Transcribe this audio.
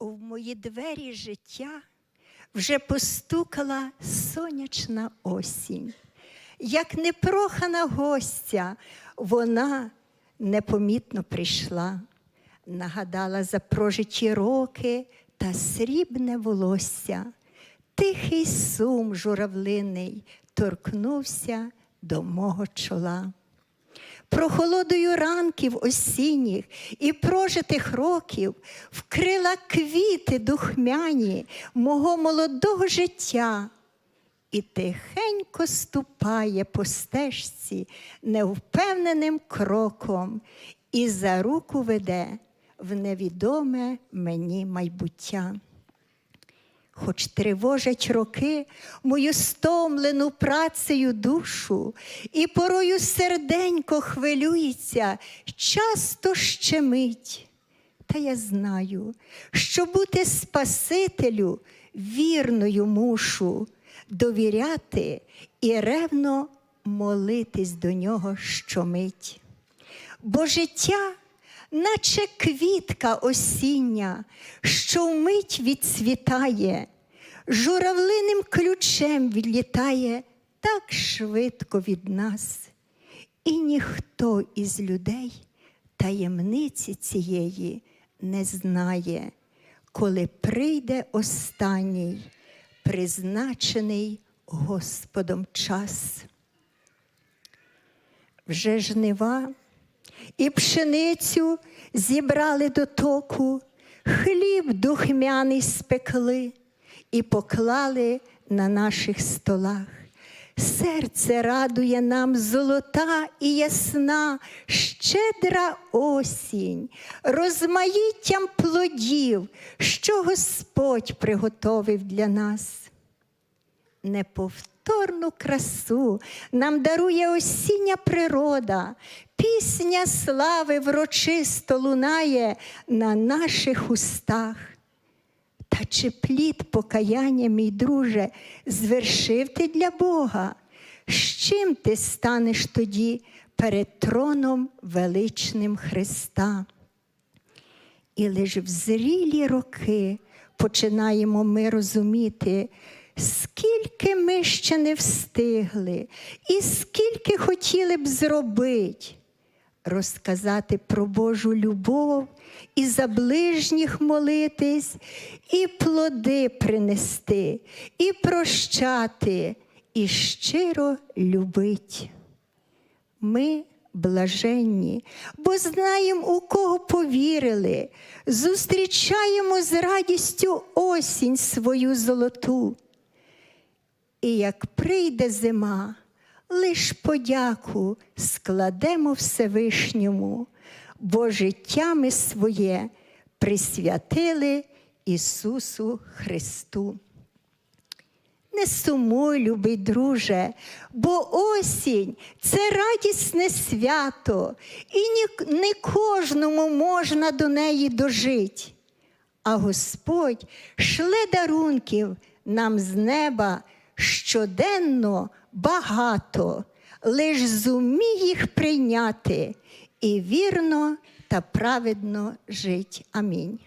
в мої двері життя вже постукала сонячна осінь. Як непрохана гостя, вона непомітно прийшла, нагадала за прожиті роки та срібне волосся. Тихий сум журавлиний торкнувся до мого чола. Прохолодою ранків осінніх і прожитих років вкрила квіти духмяні мого молодого життя і тихенько ступає по стежці невпевненим кроком і за руку веде в невідоме мені майбуття. Хоч тривожать роки мою стомлену працею душу, і порою серденько хвилюється, часто щемить. Та я знаю, що бути Спасителю вірною мушу, довіряти і ревно молитись до нього щомить. Бо життя, наче квітка осіння, що вмить відцвітає, журавлиним ключем відлітає так швидко від нас, і ніхто із людей таємниці цієї не знає, коли прийде останній, призначений Господом час. Вже жнива і пшеницю зібрали до току, хліб духмяний спекли і поклали на наших столах. Серце радує нам золота і ясна, щедра осінь, розмаїттям плодів, що Господь приготовив для нас неповторну красу нам дарує осіння природа, пісня слави врочисто лунає на наших устах. Та чи плід покаяння, мій друже, звершив ти для Бога? З чим ти станеш тоді перед троном величним Христа? І лише в зрілі роки починаємо ми розуміти, скільки ми ще не встигли, і скільки хотіли б зробити, розказати про Божу любов і за ближніх молитись, і плоди принести, і прощати, і щиро любить. Ми блаженні, бо знаємо, у кого повірили, зустрічаємо з радістю осінь свою золоту. І як прийде зима, лиш подяку складемо Всевишньому, бо життя ми своє присвятили Ісусу Христу. Не сумуй, любий друже, бо осінь це радісне свято, і не кожному можна до неї дожить. А Господь шле дарунків нам з неба щоденно багато, лиш зумій їх прийняти і вірно та праведно жить. Амінь.